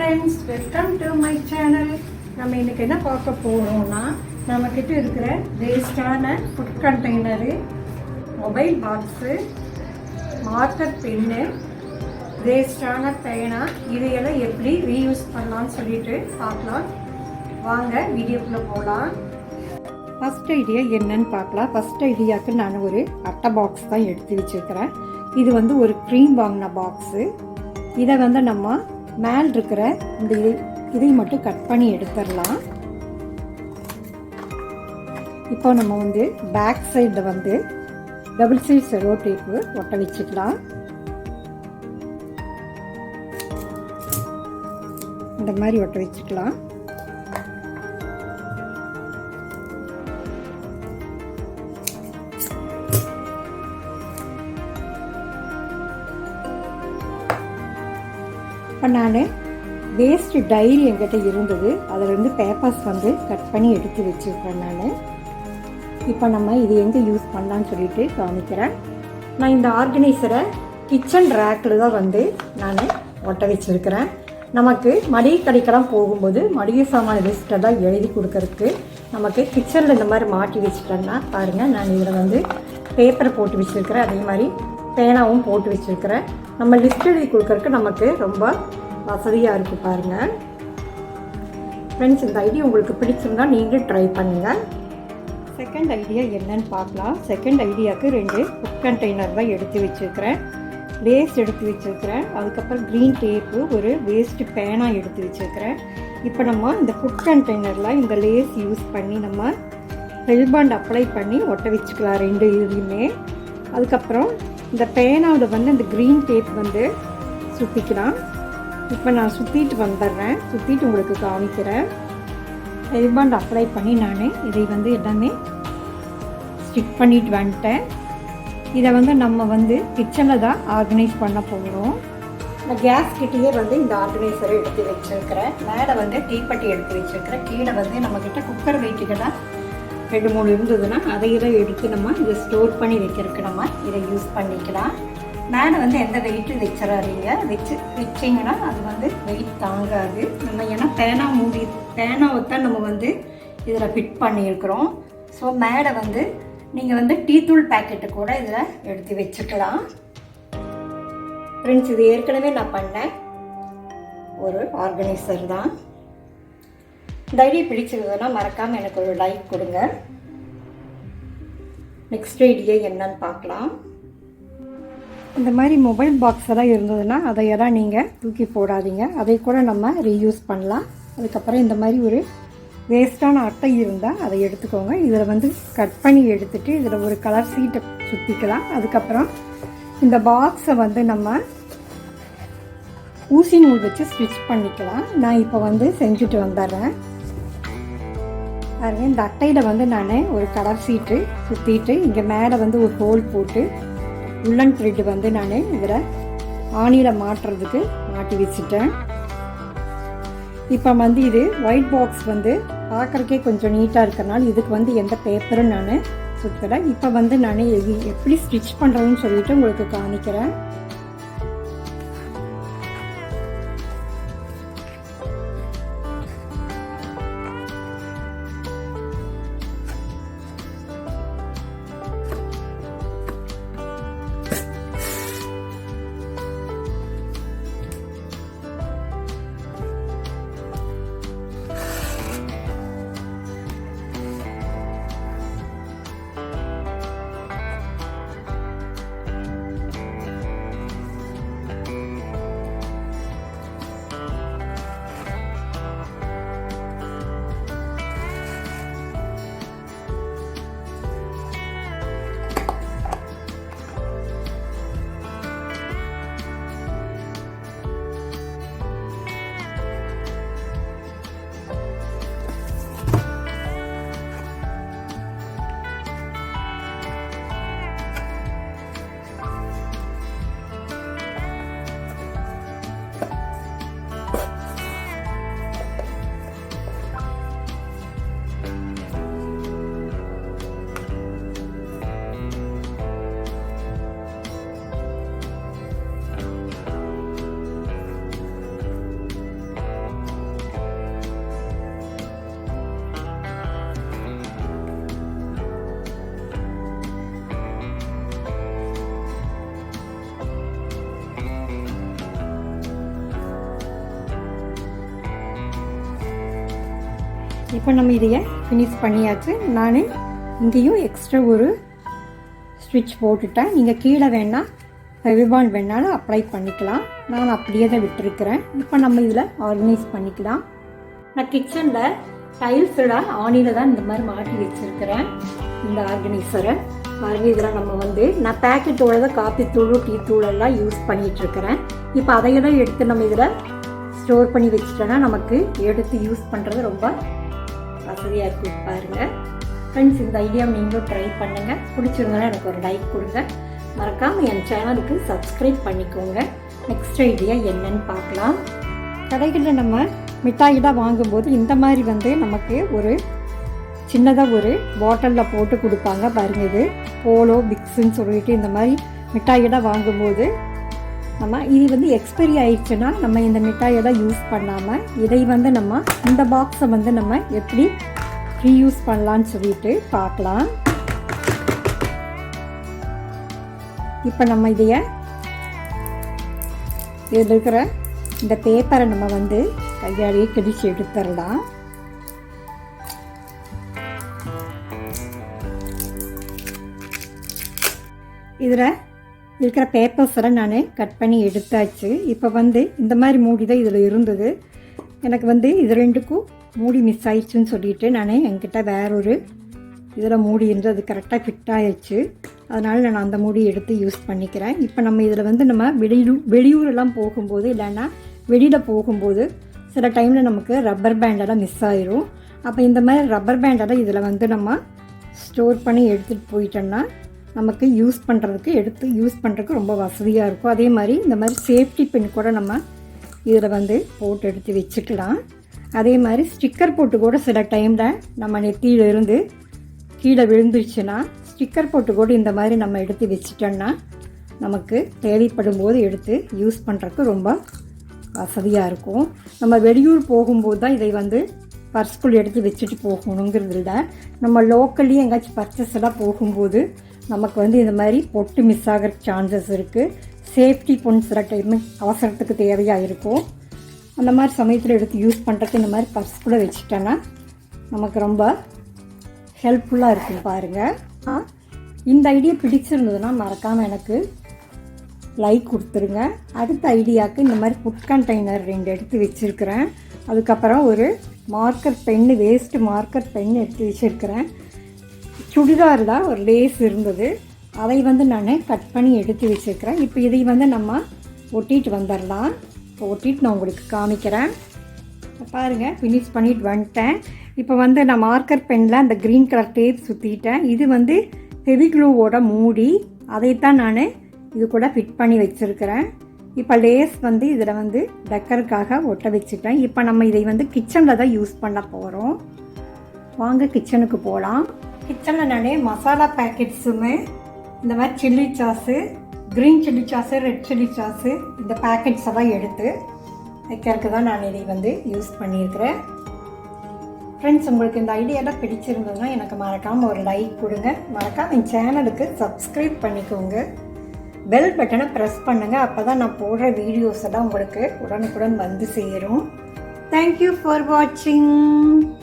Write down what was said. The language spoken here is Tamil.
Friends welcome to my channel நம்ம இன்னைக்கு என்ன பார்க்க போகிறோம்னா நம்மக்கிட்ட இருக்கிற வேஸ்டான food container mobile box marker pen வேஸ்டான பேனா இதையெல்லாம் எப்படி ரீயூஸ் பண்ணலாம்னு சொல்லிட்டு பார்க்கலாம். வாங்க வீடியோக்குள்ளே போகலாம் ஃபஸ்ட் ஐடியா என்னன்னு பார்க்கலாம். ஃபஸ்ட் ஐடியாவுக்கு நான் ஒரு அட்டை பாக்ஸ் தான் எடுத்து வச்சுருக்கிறேன். இது வந்து ஒரு க்ரீம் வாங்கின பாக்ஸு இதை வந்து நம்ம மேல் இருக்கிற இந்த இதை இதை மட்டும் கட் பண்ணி எடுத்துடலாம். இப்போ நம்ம வந்து பேக் சைடில் வந்து டபுள் சைட் செலோ டேப்பு ஒட்ட வச்சுக்கலாம். இந்த மாதிரி ஒட்ட வச்சுக்கலாம். இப்போ நான் வேஸ்ட் டைரி என்கிட்ட இருந்தது. அதிலிருந்து பேப்பர்ஸ் வந்து கட் பண்ணி எடுத்து வச்சுருக்கேன் நான். இப்போ நம்ம இது எங்கே யூஸ் பண்ணலான்னு சொல்லிட்டு காமிக்கிறேன். நான் இந்த ஆர்கனைசரை கிச்சன் ரேக்கில் தான் வந்து நான் ஒட்ட வச்சுருக்கிறேன். நமக்கு மளிகை கடைக்கெல்லாம் போகும்போது மளிகை சாமான லிஸ்ட்டை தான் எழுதி கொடுக்கறதுக்கு நமக்கு கிச்சனில் இந்த மாதிரி மாட்டி வச்சுட்டேன்னா பாருங்கள் நான் இதில் வந்து பேப்பரை போட்டு வச்சுருக்கிறேன். அதே மாதிரி பேனாவும் போட்டு வச்சுருக்கிறேன். நம்ம லிஸ்ட் எழுதி கொடுக்கறக்கு நமக்கு ரொம்ப வசதியாக இருக்குது பாருங்கள் ஃப்ரெண்ட்ஸ் இந்த ஐடியா உங்களுக்கு பிடிச்சிருந்தா நீங்களும் ட்ரை பண்ணுங்கள் செகண்ட் ஐடியா என்னன்னு பார்க்கலாம். செகண்ட் ஐடியாவுக்கு ரெண்டு ஃபுட் கண்டெய்னர் தான் எடுத்து வச்சுருக்கிறேன். வேஸ்ட் எடுத்து வச்சுருக்கிறேன். அதுக்கப்புறம் க்ரீன் டேப்பு ஒரு வேஸ்ட் பேனாக எடுத்து வச்சுருக்கிறேன். இப்போ நம்ம இந்த ஃபுட் கண்டெய்னரில் இந்த லேஸ் யூஸ் பண்ணி நம்ம ஹெல்பாண்ட் அப்ளை பண்ணி ஒட்ட வச்சுக்கலாம் ரெண்டு இதுலையுமே. அதுக்கப்புறம் இந்த பேனாவில் வந்து இந்த க்ரீன் டேப் வந்து சுற்றிக்கலாம் இப்போ நான் சுற்றிட்டு வந்துடுறேன். சுற்றிட்டு உங்களுக்கு காமிக்கிறேன். ஹெல்பாண்ட் அப்ளை பண்ணி நான் இதை வந்து எல்லாமே ஸ்டிக் பண்ணிட்டு வந்துட்டேன். இதை வந்து நம்ம வந்து கிச்சனில் தான் ஆர்கனைஸ் பண்ண போகிறோம். நான் கேஸ் கிட்டேயே வந்து இந்த ஆர்கனைசரை எடுத்து வச்சுருக்கிறேன். மேலே வந்து தீப்பெட்டி எடுத்து வச்சுருக்கிறேன். கீழே வந்து நம்மக்கிட்ட குக்கர் வெயிட்டுக்கெல்லாம் ரெண்டு மூணு இருந்ததுன்னா அதையெல்லாம் எடுத்து நம்ம இதை ஸ்டோர் பண்ணி வைக்கிறதுக்கு நம்ம இதை யூஸ் பண்ணிக்கலாம். மேலே வந்து எந்த வெயிட்டும் வச்சிடாதீங்க. வச்சு வச்சிங்கன்னா அது வந்து வெயிட் தாங்காது. நம்ம ஏன்னா பேனா மூடி பேனாவை தான் நம்ம வந்து இதில் ஃபிட் பண்ணியிருக்கிறோம். ஸோ மேலே வந்து நீங்கள் வந்து டீ தூள் பேக்கெட்டு கூட இதில் எடுத்து வச்சுக்கலாம். ஃப்ரெண்ட்ஸ் இது ஏற்கனவே நான் பண்ணேன். ஒரு ஆர்கனைசர் தான். இந்த ஐடியா பிடிச்சிருந்ததுன்னா மறக்காமல் எனக்கு ஒரு லைக் கொடுங்க. நெக்ஸ்ட் ஐடியா என்னன்னு பார்க்கலாம். இந்த மாதிரி மொபைல் பாக்ஸ் எல்லாம் இருந்ததுன்னா அதையெல்லாம் நீங்கள் தூக்கி போடாதீங்க. அதை கூட நம்ம ரீயூஸ் பண்ணலாம். அதுக்கப்புறம் இந்த மாதிரி ஒரு வேஸ்ட்டான அட்டை இருந்தால் அதை எடுத்துக்கோங்க. இதில் வந்து கட் பண்ணி எடுத்துட்டு இதில் ஒரு கலர் சீட்டை சுற்றிக்கலாம் அதுக்கப்புறம் இந்த பாக்ஸை வந்து நம்ம ஊசி நூல் வச்சு ஸ்டிச் பண்ணிக்கலாம். நான் இப்போ வந்து செஞ்சுட்டு வந்துடுறேன். பாருங்கள் இந்த அட்டையில் வந்து நான் ஒரு கலர் சீட்டு சுற்றிட்டு இங்கே மேலே வந்து ஒரு ஹோல் போட்டு உள்ளன் த்ரெட்டு வந்து நான் இதில் ஆணியில் மாட்டுறதுக்கு மாட்டி வச்சுட்டேன். இப்போ வந்து இது ஒயிட் பாக்ஸ் வந்து பார்க்குறக்கே கொஞ்சம் நீட்டாக இருக்கிறனால இதுக்கு வந்து எந்த பேப்பரும் நான் சுற்றலை இப்போ வந்து நான் எப்படி ஸ்டிச் பண்ணுறதுன்னு சொல்லிட்டு உங்களுக்கு காமிக்கிறேன். இப்போ நம்ம இதையே ஃபினிஷ் பண்ணியாச்சு. நான் இங்கேயும் எக்ஸ்ட்ரா ஒரு ஸ்விட்ச் போட்டுட்டேன். நீங்கள் கீழே வேணால் ரிவான் வேணாலும் அப்ளை பண்ணிக்கலாம். நான் அப்படியே தான் விட்டுருக்கிறேன். இப்போ நம்ம இதில் ஆர்கனைஸ் பண்ணிக்கலாம். நான் கிச்சனில் டைல்ஸோட ஆணியில் தான் இந்த மாதிரி மாட்டி வச்சுருக்கிறேன். இந்த ஆர்கனைசரை பாருங்க இதில் நம்ம வந்து நான் பேக்கெட்டோட தான் காப்பி தூள் டீ தூளெல்லாம் யூஸ் பண்ணிகிட்ருக்கிறேன் இப்போ அதையெல்லாம் எடுத்து நம்ம இதில் ஸ்டோர் பண்ணி வச்சுட்டோன்னா நமக்கு எடுத்து யூஸ் பண்ணுறது ரொம்ப வசதியாக இருக்குது பாருங்கள் ஃப்ரெண்ட்ஸ் இந்த ஐடியா நீங்களும் ட்ரை பண்ணுங்கள் பிடிச்சிருந்தனா எனக்கு ஒரு லைக் கொடுங்க. மறக்காமல் என் சேனலுக்கு சப்ஸ்கிரைப் பண்ணிக்கோங்க. நெக்ஸ்ட் ஐடியா என்னன்னு பார்க்கலாம். கடைகளில் நம்ம மிட்டாய் தான் வாங்கும்போது இந்த மாதிரி வந்து நமக்கு ஒரு சின்னதாக ஒரு பாட்டிலில் போட்டு கொடுப்பாங்க. பாருங்க இது. போலோ பிக்ஸுன்னு சொல்லிட்டு இந்த மாதிரி மிட்டாயெல்லாம் வாங்கும்போது நம்ம இது வந்து எக்ஸ்பைரி ஆயிடுச்சுன்னா நம்ம இந்த மிட்டாயெல்லாம் யூஸ் பண்ணாமல் இதை வந்து நம்ம இந்த பாக்ஸை வந்து நம்ம எப்படி ரீயூஸ் பண்ணலான்னு சொல்லிட்டு பார்க்கலாம். இப்போ நம்ம இதைய இதில் இருக்கிற இந்த பேப்பரை நம்ம வந்து கையாலேயே கிடிச்சு எடுத்துடலாம். இதில் இருக்கிற பேப்பர்ஸ் எல்லாம் நான் கட் பண்ணி எடுத்தாச்சு. இப்போ வந்து இந்த மாதிரி மூடி தான் இதில் இருந்தது. எனக்கு வந்து இது ரெண்டுக்கும் மூடி மிஸ் ஆயிடுச்சுன்னு சொல்லிட்டு நான் என்கிட்ட வேற ஒரு இதில் மூடி இருந்து அது கரெக்டாக ஃபிட் ஆயிடுச்சு. அதனால் நான் அந்த மூடி எடுத்து யூஸ் பண்ணிக்கிறேன். இப்போ நம்ம இதில் வந்து நம்ம வெளியூர் வெளியூரெல்லாம் போகும்போது இல்லைன்னா வெளியில் போகும்போது சில டைமில் நமக்கு ரப்பர் பேண்டெல்லாம் மிஸ் ஆயிரும். அப்போ இந்த மாதிரி ரப்பர் பேண்டெல்லாம் இதில் வந்து நம்ம ஸ்டோர் பண்ணி எடுத்துகிட்டு போயிட்டோம்னா நமக்கு யூஸ் பண்ணுறதுக்கு எடுத்து யூஸ் பண்ணுறதுக்கு ரொம்ப வசதியாக இருக்கும். அதே மாதிரி இந்த மாதிரி சேஃப்டி பின் கூட நம்ம இதில் வந்து போட்டு எடுத்து வச்சுக்கலாம். அதே மாதிரி ஸ்டிக்கர் போட்டு கூட சில டைமில் நம்ம நெத்தியிலிருந்து கீழே விழுந்துருச்சுன்னா ஸ்டிக்கர் போட்டு கூட இந்த மாதிரி நம்ம எடுத்து வச்சுட்டோன்னா நமக்கு தேவைப்படும் போது எடுத்து யூஸ் பண்ணுறதுக்கு ரொம்ப வசதியாக இருக்கும். நம்ம வெளியூர் போகும்போது தான் இதை வந்து பர்ஸ்குள் எடுத்து வச்சுட்டு போகணுங்கிறது இல்லை. நம்ம லோக்கல்லையும் எங்கேயாச்சும் பர்ச்சஸ் எல்லாம் போகும்போது நமக்கு வந்து இந்த மாதிரி பொட்டு மிஸ் ஆகிற சான்சஸ் இருக்குது சேஃப்டி பொன் சில டைம் அவசரத்துக்கு தேவையாக இருக்கும். அந்த மாதிரி சமயத்தில் எடுத்து யூஸ் பண்ணுறதுக்கு இந்த மாதிரி பர்ஸ் கூட வச்சுட்டோன்னா நமக்கு ரொம்ப ஹெல்ப்ஃபுல்லாக இருக்கும் பாருங்கள் இந்த ஐடியா பிடிச்சிருந்ததுன்னா மறக்காமல் எனக்கு லைக் கொடுத்துருங்க. அடுத்த ஐடியாவுக்கு இந்த மாதிரி ஃபுட் கண்டெய்னர் ரெண்டு எடுத்து வச்சுருக்கிறேன். அதுக்கப்புறம் ஒரு marker pen waste marker pen எடுத்து வச்சுருக்கிறேன். சுடிதார் தான் ஒரு லேஸ் இருந்தது. அதை வந்து நான் கட் பண்ணி எடுத்து வச்சுருக்கிறேன். இப்போ இதை வந்து நம்ம ஒட்டிட்டு வந்துடலாம். இப்போ ஒட்டிட்டு நான் உங்களுக்கு காமிக்கிறேன். பாருங்கள் ஃபினிஷ் பண்ணிட்டு வந்துட்டேன். இப்போ வந்து நான் மார்க்கர் பெனில் அந்த க்ரீன் கலர் டேப் சுற்றிட்டேன் இது வந்து ஃபெவிக்ளூவோட மூடி. அதைத்தான் நான் இது கூட ஃபிட் பண்ணி வச்சுருக்கிறேன். இப்போ லேஸ் வந்து இதில் வந்து டெக்கருக்காக ஒட்ட வச்சுட்டேன். இப்போ நம்ம இதை வந்து கிச்சனில் தான் யூஸ் பண்ண போகிறோம் வாங்க கிச்சனுக்கு போகலாம். கிச்சனில் நானே மசாலா பேக்கெட்ஸுமே இந்த மாதிரி chilli sauce green chilli sauce red chilli sauce இந்த பேக்கெட்ஸ் எல்லாம் எடுத்து வைக்கிறதுக்கு தான் நான் இதை வந்து யூஸ் பண்ணியிருக்கிறேன். ஃப்ரெண்ட்ஸ் உங்களுக்கு இந்த ஐடியாலாம் பிடிச்சிருந்ததுன்னா எனக்கு மறக்காமல் ஒரு லைக் கொடுங்க. மறக்காம என் சேனலுக்கு சப்ஸ்கிரைப் பண்ணிக்கோங்க. பெல் பட்டனை ப்ரெஸ் பண்ணுங்கள் அப்போ தான் நான் போடுற வீடியோஸ் எல்லாம் உங்களுக்கு உடனுக்குடன் வந்து சேரும். தேங்க்யூ ஃபார் வாட்சிங்